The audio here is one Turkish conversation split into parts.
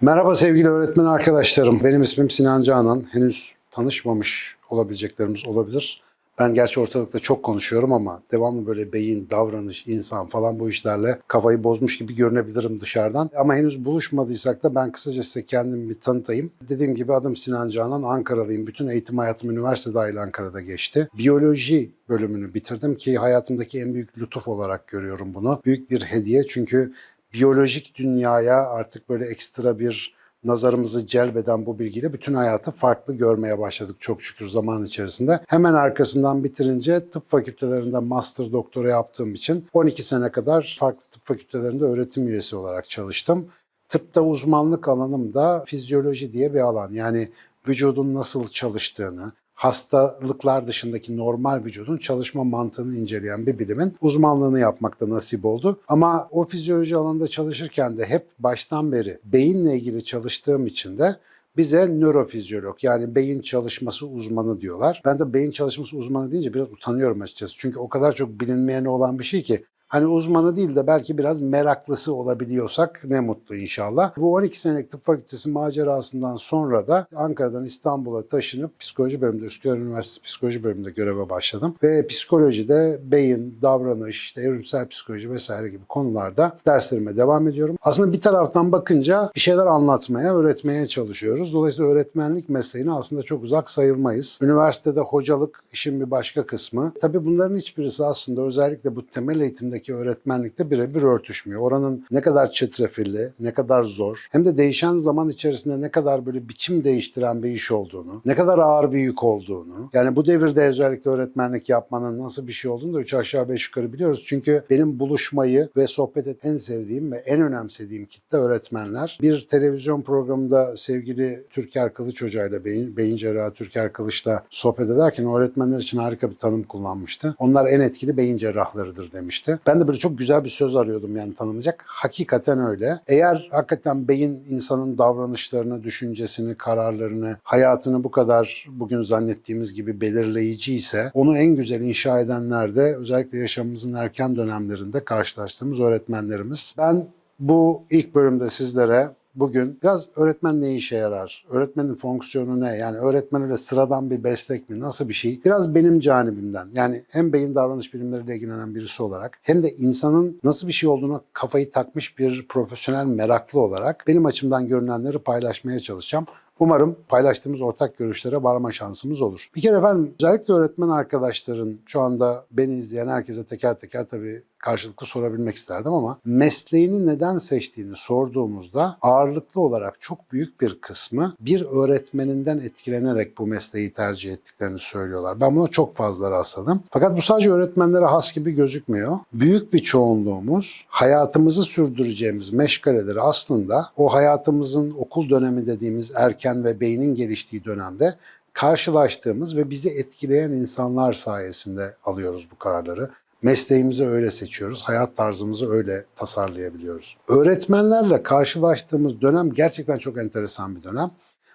Merhaba sevgili öğretmen arkadaşlarım. Benim ismim Sinan Canan. Henüz tanışmamış olabileceklerimiz olabilir. Ben gerçi ortalıkta çok konuşuyorum ama devamlı böyle beyin, davranış, insan falan bu işlerle kafayı bozmuş gibi görünebilirim dışarıdan. Ama henüz buluşmadıysak da ben kısaca size kendimi bir tanıtayım. Dediğim gibi adım Sinan Canan, Ankaralıyım. Bütün eğitim hayatım üniversite dahil Ankara'da geçti. Biyoloji bölümünü bitirdim ki hayatımdaki en büyük lütuf olarak görüyorum bunu. Büyük bir hediye çünkü biyolojik dünyaya artık böyle ekstra bir nazarımızı celbeden bu bilgiyle bütün hayatı farklı görmeye başladık çok şükür zaman içerisinde. Hemen arkasından bitirince tıp fakültelerinde master doktora yaptığım için 12 sene kadar farklı tıp fakültelerinde öğretim üyesi olarak çalıştım. Tıpta uzmanlık alanım da fizyoloji diye bir alan. Yani vücudun nasıl çalıştığını, hastalıklar dışındaki normal vücudun çalışma mantığını inceleyen bir bilimin uzmanlığını yapmakta nasip oldu. Ama o fizyoloji alanında çalışırken de hep baştan beri beyinle ilgili çalıştığım için de bize nörofizyolog yani beyin çalışması uzmanı diyorlar. Ben de beyin çalışması uzmanı deyince biraz utanıyorum açıkçası. Çünkü o kadar çok bilinmeyeni olan bir şey ki Hani uzmanı değil de belki biraz meraklısı olabiliyorsak ne mutlu inşallah. Bu 12 senelik tıp fakültesi macerasından sonra da Ankara'dan İstanbul'a taşınıp psikoloji bölümünde, Üsküdar Üniversitesi psikoloji bölümünde göreve başladım. Ve psikolojide beyin, davranış, işte evrimsel psikoloji vesaire gibi konularda derslerime devam ediyorum. Aslında bir taraftan bakınca bir şeyler anlatmaya, öğretmeye çalışıyoruz. Dolayısıyla öğretmenlik mesleğine aslında çok uzak sayılmayız. Üniversitede hocalık işin bir başka kısmı. Tabii bunların hiçbirisi aslında özellikle bu temel eğitimde eğitimdeki öğretmenlikte birebir örtüşmüyor. Oranın ne kadar çetrefilli, ne kadar zor, hem de değişen zaman içerisinde ne kadar böyle biçim değiştiren bir iş olduğunu, ne kadar ağır bir yük olduğunu, yani bu devirde özellikle öğretmenlik yapmanın nasıl bir şey olduğunu da üç aşağı beş yukarı biliyoruz. Çünkü benim buluşmayı ve sohbet et en sevdiğim ve en önemsediğim kitle öğretmenler. Bir televizyon programında sevgili Türker Kılıç Hoca ile beyin, beyin cerrahı Türker Kılıç'la sohbet ederken öğretmenler için harika bir tanım kullanmıştı. Onlar en etkili beyin cerrahlarıdır demişti. Ben de böyle çok güzel bir söz arıyordum yani tanımlayacak. Hakikaten öyle. Eğer hakikaten beyin insanın davranışlarını, düşüncesini, kararlarını, hayatını bu kadar bugün zannettiğimiz gibi belirleyici ise onu en güzel inşa edenler de özellikle yaşamımızın erken dönemlerinde karşılaştığımız öğretmenlerimiz. Ben bu ilk bölümde sizlere bugün biraz öğretmen ne işe yarar? Öğretmenin fonksiyonu ne? Yani öğretmen öyle sıradan bir meslek mi? Nasıl bir şey? Biraz benim canibimden. Yani hem beyin davranış bilimleriyle ilgilenen birisi olarak hem de insanın nasıl bir şey olduğunu kafayı takmış bir profesyonel meraklı olarak benim açımdan görünenleri paylaşmaya çalışacağım. Umarım paylaştığımız ortak görüşlere varma şansımız olur. Bir kere efendim özellikle öğretmen arkadaşların şu anda beni izleyen herkese teker teker tabii karşılıklı sorabilmek isterdim ama mesleğini neden seçtiğini sorduğumuzda ağırlıklı olarak çok büyük bir kısmı bir öğretmeninden etkilenerek bu mesleği tercih ettiklerini söylüyorlar. Ben buna çok fazla rastladım. Fakat bu sadece öğretmenlere has gibi gözükmüyor. Büyük bir çoğunluğumuz hayatımızı sürdüreceğimiz meşgaleleri aslında o hayatımızın okul dönemi dediğimiz erken ve beynin geliştiği dönemde karşılaştığımız ve bizi etkileyen insanlar sayesinde alıyoruz bu kararları. Mesleğimizi öyle seçiyoruz, hayat tarzımızı öyle tasarlayabiliyoruz. Öğretmenlerle karşılaştığımız dönem gerçekten çok enteresan bir dönem.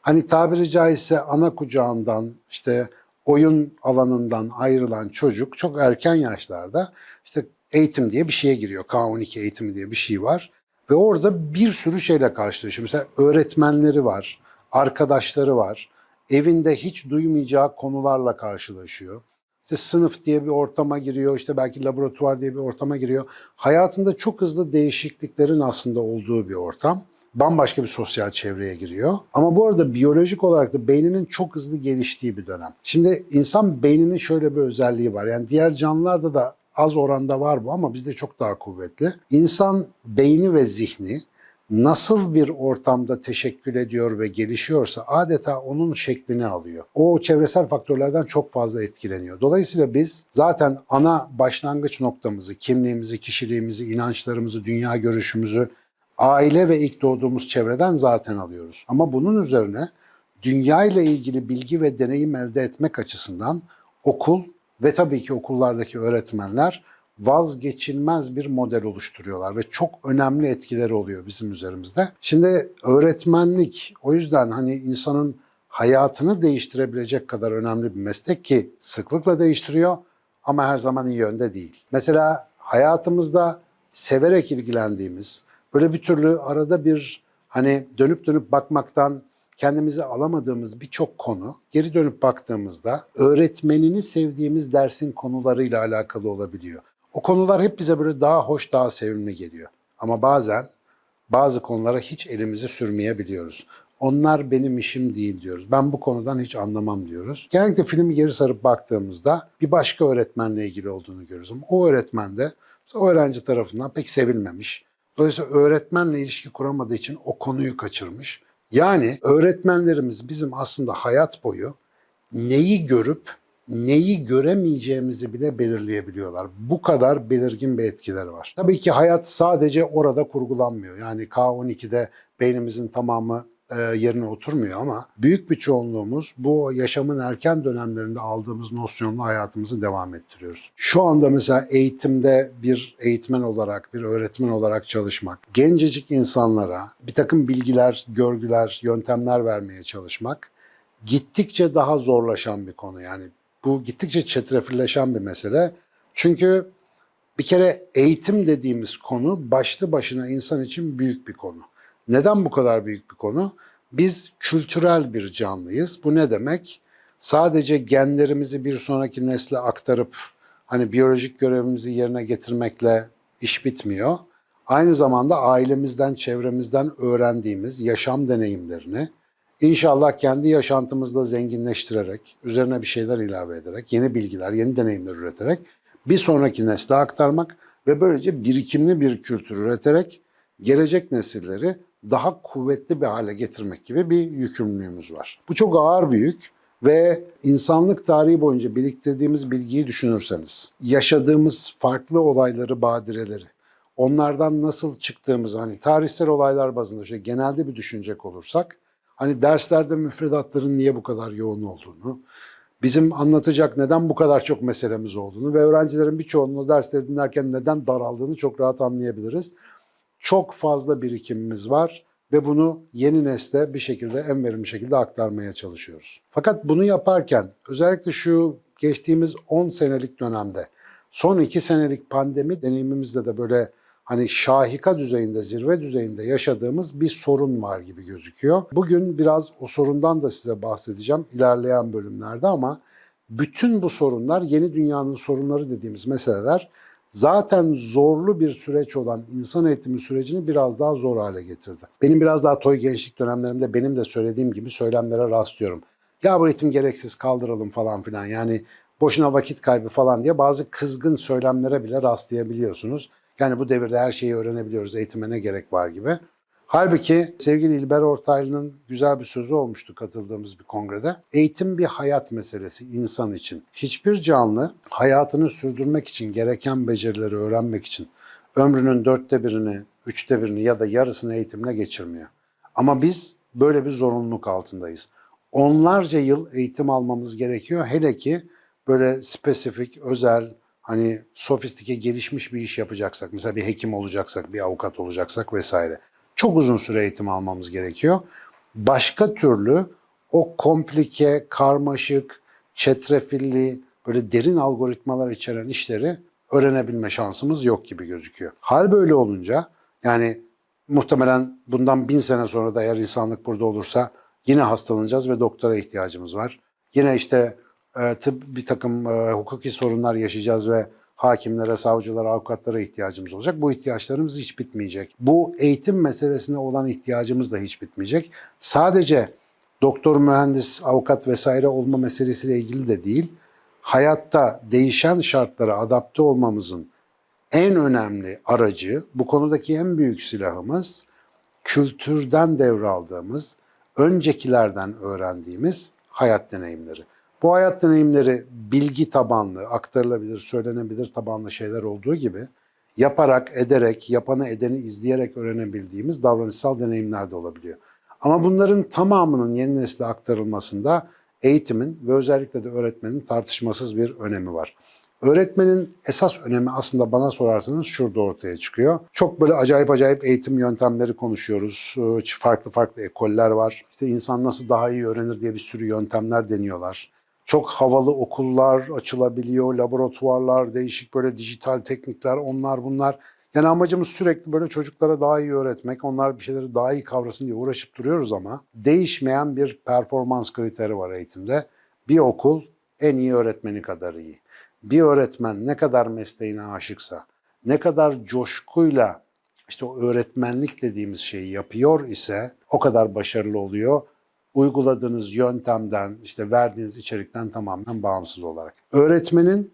Hani tabiri caizse ana kucağından, işte oyun alanından ayrılan çocuk çok erken yaşlarda işte eğitim diye bir şeye giriyor. K12 eğitimi diye bir şey var. Ve orada bir sürü şeyle karşılaşıyor. Mesela öğretmenleri var, arkadaşları var. Evinde hiç duymayacağı konularla karşılaşıyor. İşte sınıf diye bir ortama giriyor, işte belki laboratuvar diye bir ortama giriyor. Hayatında çok hızlı değişikliklerin aslında olduğu bir ortam. Bambaşka bir sosyal çevreye giriyor. Ama bu arada biyolojik olarak da beyninin çok hızlı geliştiği bir dönem. Şimdi insan beyninin şöyle bir özelliği var. Yani diğer canlılarda da az oranda var bu ama bizde çok daha kuvvetli. İnsan beyni ve zihni nasıl bir ortamda teşekkül ediyor ve gelişiyorsa adeta onun şeklini alıyor. O çevresel faktörlerden çok fazla etkileniyor. Dolayısıyla biz zaten ana başlangıç noktamızı, kimliğimizi, kişiliğimizi, inançlarımızı, dünya görüşümüzü aile ve ilk doğduğumuz çevreden zaten alıyoruz. Ama bunun üzerine dünya ile ilgili bilgi ve deneyim elde etmek açısından okul ve tabii ki okullardaki öğretmenler vazgeçilmez bir model oluşturuyorlar ve çok önemli etkileri oluyor bizim üzerimizde. Şimdi öğretmenlik o yüzden hani insanın hayatını değiştirebilecek kadar önemli bir meslek ki sıklıkla değiştiriyor ama her zaman iyi yönde değil. Mesela hayatımızda severek ilgilendiğimiz, böyle bir türlü arada bir Hani dönüp dönüp bakmaktan kendimizi alamadığımız birçok konu geri dönüp baktığımızda öğretmenini sevdiğimiz dersin konularıyla alakalı olabiliyor. O konular hep bize böyle daha hoş, daha sevimli geliyor. Ama bazen bazı konulara hiç elimizi sürmeyebiliyoruz. Onlar benim işim değil diyoruz. Ben bu konudan hiç anlamam diyoruz. Genellikle filmi geri sarıp baktığımızda bir başka öğretmenle ilgili olduğunu görüyoruz. Ama o öğretmen de o öğrenci tarafından pek sevilmemiş. Dolayısıyla öğretmenle ilişki kuramadığı için o konuyu kaçırmış. Yani öğretmenlerimiz bizim aslında hayat boyu neyi görüp neyi göremeyeceğimizi bile belirleyebiliyorlar. Bu kadar belirgin bir etkileri var. Tabii ki hayat sadece orada kurgulanmıyor. Yani K12'de beynimizin tamamı e, yerine oturmuyor ama büyük bir çoğunluğumuz bu yaşamın erken dönemlerinde aldığımız nosyonla hayatımızı devam ettiriyoruz. Şu anda mesela eğitimde bir eğitmen olarak, bir öğretmen olarak çalışmak, gencecik insanlara bir takım bilgiler, görgüler, yöntemler vermeye çalışmak gittikçe daha zorlaşan bir konu. Yani bu gittikçe çetrefilleşen bir mesele. Çünkü bir kere eğitim dediğimiz konu başlı başına insan için büyük bir konu. Neden bu kadar büyük bir konu? Biz kültürel bir canlıyız. Bu ne demek? Sadece genlerimizi bir sonraki nesle aktarıp hani biyolojik görevimizi yerine getirmekle iş bitmiyor. Aynı zamanda ailemizden, çevremizden öğrendiğimiz yaşam deneyimlerini inşallah kendi yaşantımızda zenginleştirerek, üzerine bir şeyler ilave ederek, yeni bilgiler, yeni deneyimler üreterek bir sonraki nesle aktarmak ve böylece birikimli bir kültür üreterek gelecek nesilleri daha kuvvetli bir hale getirmek gibi bir yükümlülüğümüz var. Bu çok ağır bir yük ve insanlık tarihi boyunca biriktirdiğimiz bilgiyi düşünürseniz, yaşadığımız farklı olayları, badireleri, onlardan nasıl çıktığımızı hani tarihsel olaylar bazında şöyle genelde bir düşünecek olursak, hani derslerde müfredatların niye bu kadar yoğun olduğunu, bizim anlatacak neden bu kadar çok meselemiz olduğunu ve öğrencilerin birçoğunun dersleri dinlerken neden daraldığını çok rahat anlayabiliriz çok fazla birikimimiz var ve bunu yeni nesle bir şekilde en verimli şekilde aktarmaya çalışıyoruz. Fakat bunu yaparken özellikle şu geçtiğimiz 10 senelik dönemde son 2 senelik pandemi deneyimimizde de böyle hani şahika düzeyinde, zirve düzeyinde yaşadığımız bir sorun var gibi gözüküyor. Bugün biraz o sorundan da size bahsedeceğim ilerleyen bölümlerde ama bütün bu sorunlar yeni dünyanın sorunları dediğimiz meseleler zaten zorlu bir süreç olan insan eğitimi sürecini biraz daha zor hale getirdi. Benim biraz daha toy gençlik dönemlerimde benim de söylediğim gibi söylemlere rastlıyorum. Ya bu eğitim gereksiz kaldıralım falan filan yani boşuna vakit kaybı falan diye bazı kızgın söylemlere bile rastlayabiliyorsunuz. Yani bu devirde her şeyi öğrenebiliyoruz, eğitime ne gerek var gibi. Halbuki sevgili İlber Ortaylı'nın güzel bir sözü olmuştu katıldığımız bir kongrede. Eğitim bir hayat meselesi insan için. Hiçbir canlı hayatını sürdürmek için gereken becerileri öğrenmek için ömrünün dörtte birini, üçte birini ya da yarısını eğitimle geçirmiyor. Ama biz böyle bir zorunluluk altındayız. Onlarca yıl eğitim almamız gerekiyor. Hele ki böyle spesifik, özel, hani sofistike gelişmiş bir iş yapacaksak, mesela bir hekim olacaksak, bir avukat olacaksak vesaire çok uzun süre eğitim almamız gerekiyor. Başka türlü o komplike, karmaşık, çetrefilli, böyle derin algoritmalar içeren işleri öğrenebilme şansımız yok gibi gözüküyor. Hal böyle olunca yani muhtemelen bundan bin sene sonra da eğer insanlık burada olursa yine hastalanacağız ve doktora ihtiyacımız var. Yine işte e, tıp bir takım e, hukuki sorunlar yaşayacağız ve hakimlere, savcılara, avukatlara ihtiyacımız olacak. Bu ihtiyaçlarımız hiç bitmeyecek. Bu eğitim meselesine olan ihtiyacımız da hiç bitmeyecek. Sadece doktor, mühendis, avukat vesaire olma meselesiyle ilgili de değil. Hayatta değişen şartlara adapte olmamızın en önemli aracı, bu konudaki en büyük silahımız kültürden devraldığımız, öncekilerden öğrendiğimiz hayat deneyimleri. Bu hayat deneyimleri bilgi tabanlı, aktarılabilir, söylenebilir tabanlı şeyler olduğu gibi yaparak, ederek, yapanı edeni izleyerek öğrenebildiğimiz davranışsal deneyimler de olabiliyor. Ama bunların tamamının yeni nesle aktarılmasında eğitimin ve özellikle de öğretmenin tartışmasız bir önemi var. Öğretmenin esas önemi aslında bana sorarsanız şurada ortaya çıkıyor. Çok böyle acayip acayip eğitim yöntemleri konuşuyoruz. Farklı farklı ekoller var. İşte insan nasıl daha iyi öğrenir diye bir sürü yöntemler deniyorlar. Çok havalı okullar açılabiliyor, laboratuvarlar, değişik böyle dijital teknikler, onlar bunlar. Yani amacımız sürekli böyle çocuklara daha iyi öğretmek, onlar bir şeyleri daha iyi kavrasın diye uğraşıp duruyoruz ama değişmeyen bir performans kriteri var eğitimde. Bir okul en iyi öğretmeni kadar iyi. Bir öğretmen ne kadar mesleğine aşıksa, ne kadar coşkuyla işte o öğretmenlik dediğimiz şeyi yapıyor ise o kadar başarılı oluyor. Uyguladığınız yöntemden, işte verdiğiniz içerikten tamamen bağımsız olarak. Öğretmenin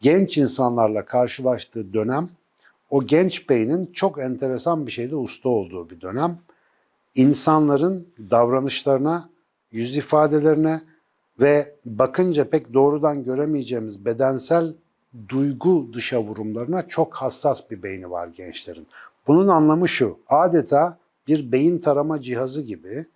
genç insanlarla karşılaştığı dönem o genç beynin çok enteresan bir şeyde usta olduğu bir dönem. İnsanların davranışlarına, yüz ifadelerine ve bakınca pek doğrudan göremeyeceğimiz bedensel duygu dışa vurumlarına çok hassas bir beyni var gençlerin. Bunun anlamı şu, adeta bir beyin tarama cihazı gibi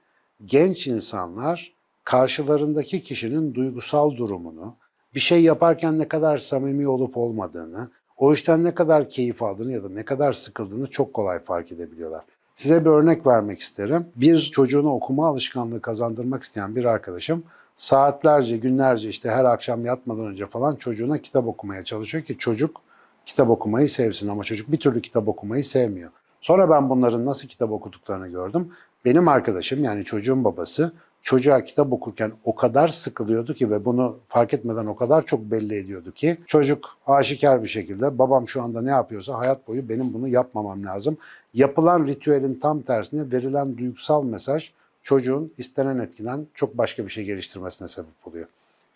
genç insanlar karşılarındaki kişinin duygusal durumunu, bir şey yaparken ne kadar samimi olup olmadığını, o işten ne kadar keyif aldığını ya da ne kadar sıkıldığını çok kolay fark edebiliyorlar. Size bir örnek vermek isterim. Bir çocuğuna okuma alışkanlığı kazandırmak isteyen bir arkadaşım saatlerce, günlerce işte her akşam yatmadan önce falan çocuğuna kitap okumaya çalışıyor ki çocuk kitap okumayı sevsin ama çocuk bir türlü kitap okumayı sevmiyor. Sonra ben bunların nasıl kitap okuduklarını gördüm. Benim arkadaşım yani çocuğun babası çocuğa kitap okurken o kadar sıkılıyordu ki ve bunu fark etmeden o kadar çok belli ediyordu ki çocuk aşikar bir şekilde babam şu anda ne yapıyorsa hayat boyu benim bunu yapmamam lazım. Yapılan ritüelin tam tersine verilen duygusal mesaj çocuğun istenen etkiden çok başka bir şey geliştirmesine sebep oluyor.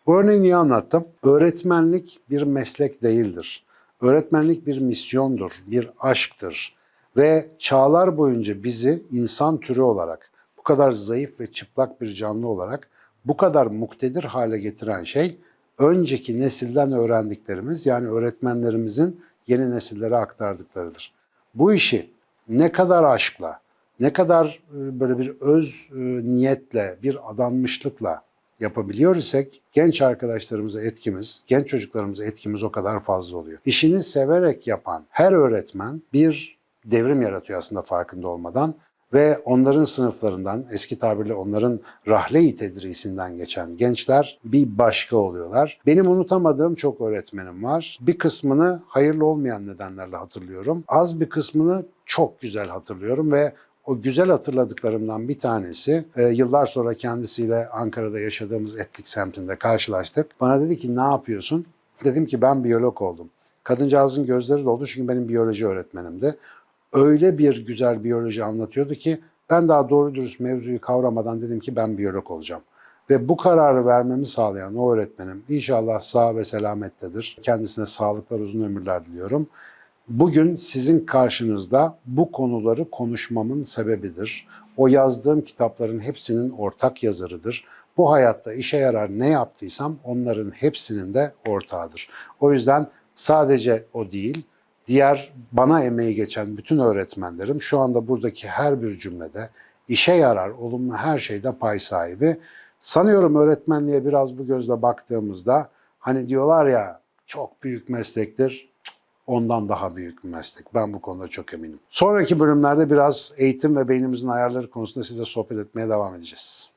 Bu örneği niye anlattım? Öğretmenlik bir meslek değildir. Öğretmenlik bir misyondur, bir aşktır. Ve çağlar boyunca bizi insan türü olarak, bu kadar zayıf ve çıplak bir canlı olarak bu kadar muktedir hale getiren şey önceki nesilden öğrendiklerimiz yani öğretmenlerimizin yeni nesillere aktardıklarıdır. Bu işi ne kadar aşkla, ne kadar e, böyle bir öz e, niyetle, bir adanmışlıkla yapabiliyor isek genç arkadaşlarımıza etkimiz, genç çocuklarımıza etkimiz o kadar fazla oluyor. İşini severek yapan her öğretmen bir devrim yaratıyor aslında farkında olmadan ve onların sınıflarından, eski tabirle onların rahle-i tedrisinden geçen gençler bir başka oluyorlar. Benim unutamadığım çok öğretmenim var. Bir kısmını hayırlı olmayan nedenlerle hatırlıyorum. Az bir kısmını çok güzel hatırlıyorum ve o güzel hatırladıklarımdan bir tanesi e, yıllar sonra kendisiyle Ankara'da yaşadığımız Etlik semtinde karşılaştık. Bana dedi ki ne yapıyorsun? Dedim ki ben biyolog oldum. Kadıncağızın gözleri doldu çünkü benim biyoloji öğretmenimdi. Öyle bir güzel biyoloji anlatıyordu ki ben daha doğru dürüst mevzuyu kavramadan dedim ki ben biyolog olacağım. Ve bu kararı vermemi sağlayan o öğretmenim inşallah sağ ve selamettedir. Kendisine sağlıklar uzun ömürler diliyorum. Bugün sizin karşınızda bu konuları konuşmamın sebebidir. O yazdığım kitapların hepsinin ortak yazarıdır. Bu hayatta işe yarar ne yaptıysam onların hepsinin de ortağıdır. O yüzden sadece o değil, diğer bana emeği geçen bütün öğretmenlerim şu anda buradaki her bir cümlede işe yarar, olumlu her şeyde pay sahibi. Sanıyorum öğretmenliğe biraz bu gözle baktığımızda hani diyorlar ya çok büyük meslektir ondan daha büyük bir meslek. Ben bu konuda çok eminim. Sonraki bölümlerde biraz eğitim ve beynimizin ayarları konusunda size sohbet etmeye devam edeceğiz.